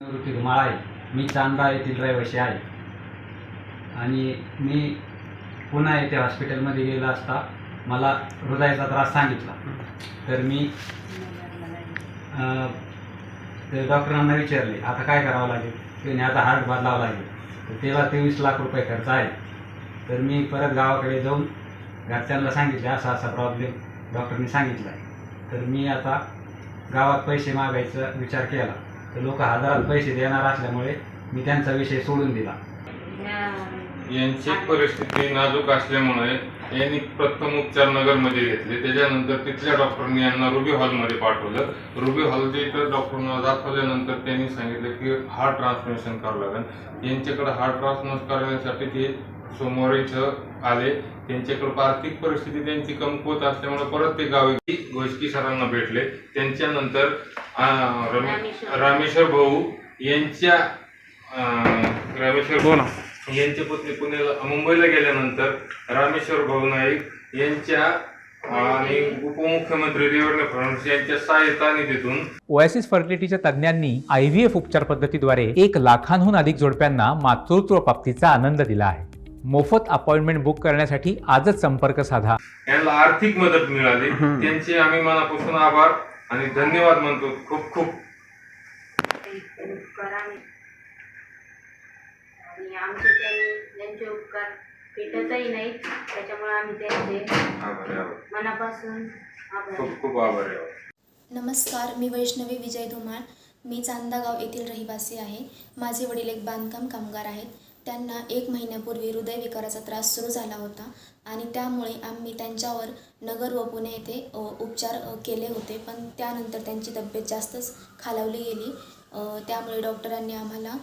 निवृत्ती धुमाळ आहे. मी चांदा येथील रहिवाशी आहे. आणि मी पुन्हा येथे हॉस्पिटलमध्ये गेला असता मला हृदयाचा त्रास सांगितला. तर मी ते डॉक्टरांना विचारले आता काय करावं लागेल? त्याने आता हार्ट बदलावं लागेल. तर तेव्हा तेवीस लाख रुपये खर्च आहे. तर मी परत गावाकडे जाऊन घरच्यांना सांगितले असा असा प्रॉब्लेम डॉक्टरनी सांगितला आहे. तर मी आता गावात पैसे मागायचा विचार केला. तर लोक हजारात पैसे देणार असल्यामुळे मी त्यांचा विषय सोडून दिला. यांची परिस्थिती नाजूक असल्यामुळे यांनी प्रथम उपचार नगरमध्ये घेतले. त्याच्यानंतर तिथल्या डॉक्टरनी यांना रुबी हॉलमध्ये पाठवलं. रुबी हॉलच्या इथं डॉक्टरना दाखवल्यानंतर त्यांनी सांगितलं की हार्ट ट्रान्सप्लेशन करावं लागेल. यांच्याकडे हार्ट ट्रान्सप्लेशन करण्यासाठी ते सोमवार आले. त्यांच्याकडे आर्थिक परिस्थिती त्यांची कमकुवत असल्यामुळे परत ते गावी घोषकी सरांना भेटले. त्यांच्यानंतर रामेश्वर भाऊ. यांच्या रामेश्वर भाऊ यांचे पत्नी पुण्याला मुंबईला गेल्यानंतर रामेश्वर भाऊ नाईक यांच्या आणि उपमुख्यमंत्री देवेंद्र फडणवीस यांच्या सहायता निधीतून ओएसिस फर्टिलिटीच्या तज्ज्ञांनी आय व्ही एफ उपचार पद्धतीद्वारे एक लाखांहून अधिक जोडप्यांना मातृत्व प्राप्तीचा आनंद दिला आहे. मोफत अपॉइंटमेंट बुक करण्यासाठी आजच संपर्क साधा. यांना आर्थिक मदत मिळाली. त्यांचे आम्ही मनापासून आभार. आणि धन्यवाद म्हणतो. खूप खूप. आणि आमचे त्यांनी त्यांचे उपकार भेटतही नाहीत. त्याच्यामुळे आम्ही त्यांचे. मनापासून आभार. खूप खूप आभार आहे नमस्कार मी वैष्णवी विजय धुमाळ. मी चांदागाव येथील रहिवासी आहे. माझे वडील एक बांधकाम कामगार आहेत. त्यांना एक महिन्यापूर्वी हृदयविकाराचा त्रास सुरू झाला होता आणि त्यामुळे आम्ही त्यांच्यावर नगर व पुणे येथे उपचार केले होते. पण त्यानंतर त्यांची तब्येत जास्तच खालावली गेली. त्यामुळे डॉक्टरांनी आम्हाला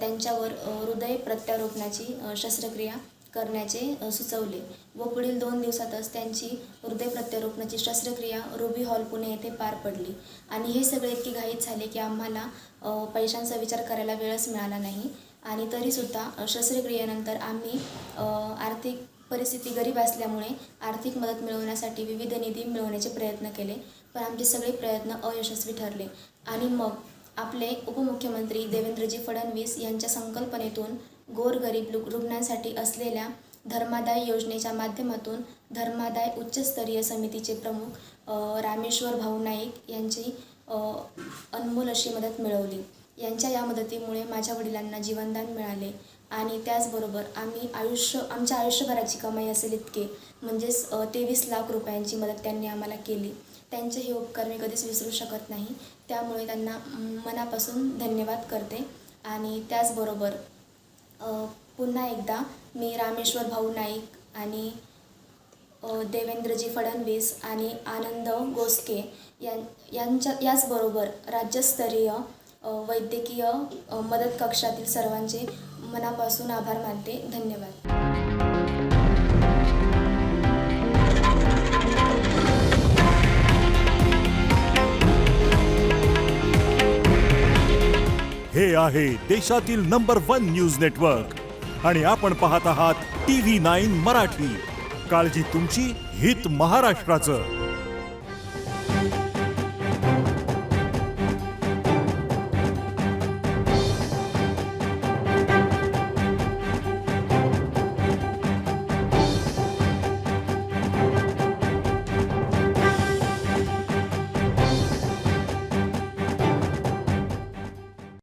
त्यांच्यावर हृदय प्रत्यारोपणाची शस्त्रक्रिया करण्याचे सुचवले व पुढील दोन दिवसातच त्यांची हृदय प्रत्यारोपणाची शस्त्रक्रिया रुबी हॉल पुणे येथे पार पडली. आणि हे सगळे इतके घाईत झाले की आम्हाला पैशांचा विचार करायला वेळच मिळाला नाही. आणि तरीसुद्धा शस्त्रक्रियेनंतर आम्ही आर्थिक परिस्थिती गरीब असल्यामुळे आर्थिक मदत मिळवण्यासाठी विविध निधी मिळवण्याचे प्रयत्न केले. पण आमचे सगळे प्रयत्न अयशस्वी ठरले. आणि मग आपले उपमुख्यमंत्री देवेंद्रजी फडणवीस यांच्या संकल्पनेतून गोरगरीब लु रुग्णांसाठी असलेल्या धर्मादाय योजनेच्या माध्यमातून धर्मादाय उच्चस्तरीय समितीचे प्रमुख रामेश्वर भाऊ नाईक यांची अनमोल अशी मदत मिळवली. यांच्या या मदतीमुळे माझ्या वडिलांना जीवनदान मिळाले. आणि त्याचबरोबर आम्ही आयुष्य आमच्या आयुष्यभराची कमाई असेल इतके. म्हणजेच तेवीस लाख रुपयांची मदत त्यांनी आम्हाला केली. त्यांचे हे उपकार मी कधीच विसरू शकत नाही. त्यामुळे त्यांना मनापासून धन्यवाद करते. आणि त्याचबरोबर पुन्हा एकदा मी रामेश्वर भाऊ नाईक आणि देवेंद्रजी फडणवीस आणि आनंद गोसके यां यांच्या याचबरोबर राज्यस्तरीय वैद्यकीय मदत कक्षातील सर्वांचे मनापासून आभार मानते. धन्यवाद. हे आहे देशातील नंबर वन न्यूज नेटवर्क. आणि आपण पाहत आहात टी व्ही नाईन मराठी. काळजी तुमची हित महाराष्ट्राचं.